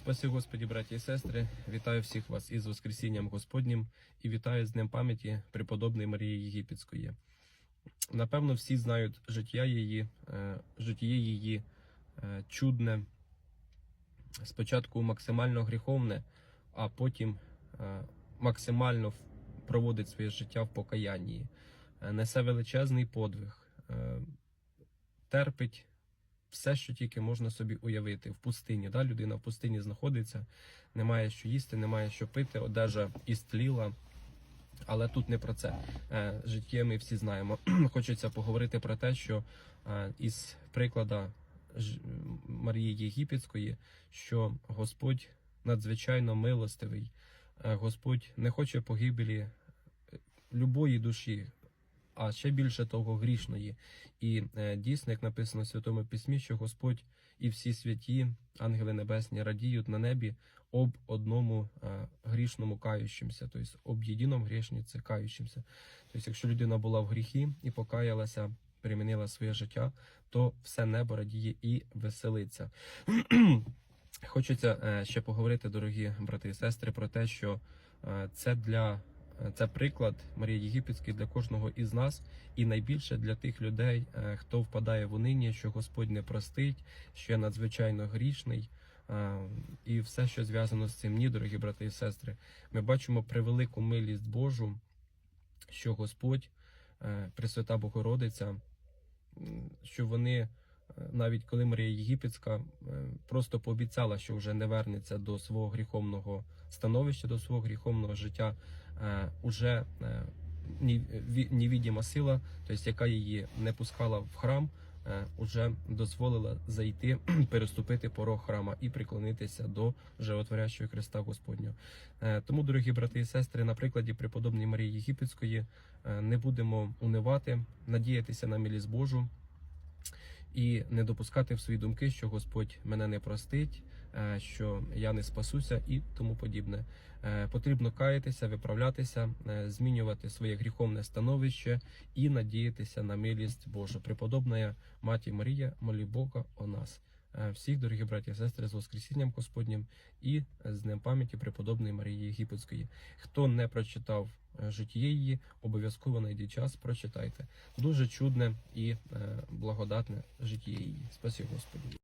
Спасі Господі, браті і сестри, вітаю всіх вас із Воскресінням Господнім і вітаю з Днем пам'яті преподобної Марії Єгипетської. Напевно, всі знають життя її, е, життя її е, чудне, спочатку максимально гріховне, а потім е, максимально проводить своє життя в покаянні, несе величезний подвиг, терпить все, що тільки можна собі уявити в пустині. Да? Людина в пустині знаходиться, немає що їсти, немає що пити, одежа істліла. Але тут не про це. Е, Життя ми всі знаємо. Хочеться поговорити про те, що е, із приклада Марії Єгипетської, що Господь надзвичайно милостивий, Е, Господь не хоче погибелі любої душі, а ще більше того грішної. І е, дійсно, як написано в Святому Письмі, що Господь і всі святі, ангели небесні, радіють на небі об одному е, грішному каючимся, тобто об єдиному грішниці каючимся. Тобто, якщо людина була в гріхі і покаялася, перемінила своє життя, то все небо радіє і веселиться. Хочеться е, ще поговорити, дорогі брати і сестри, про те, що це для це приклад Марії Єгипетської для кожного із нас, і найбільше для тих людей, е, хто впадає в унині, що Господь не простить, що є надзвичайно грішний. е, І все, що зв'язано з цим, ні, дорогі брати і сестри, ми бачимо превелику милість Божу, що Господь, е, Пресвята Богородиця, що вони, навіть коли Марія Єгипетська е, просто пообіцяла, що вже не вернеться до свого гріховного становища, до свого гріховного життя, е, уже е, невідима сила, тобто яка її не пускала в храм, е, уже дозволила зайти, переступити порог храма і приклонитися до животворящого Христа Господнього. Тому, дорогі брати і сестри, на прикладі преподобної Марії Єгипетської не будемо унивати, надіятися на милість Божу і не допускати в свої думки, що Господь мене не простить, е, що я не спасуся і тому подібне. Е, Потрібно каятися, виправлятися, е, змінювати своє гріховне становище і надіятися на милість Божу. Преподобна Маті Марія, молі Бога о нас. Е, Всіх, дорогі браті і сестри, з Воскресінням Господнім і з Днем пам'яті преподобної Марії Єгипетської. Хто не прочитав е, життя її, обов'язково знайдіть час, прочитайте. Дуже чудне і е, благодатне життя її. Спасибо Господі.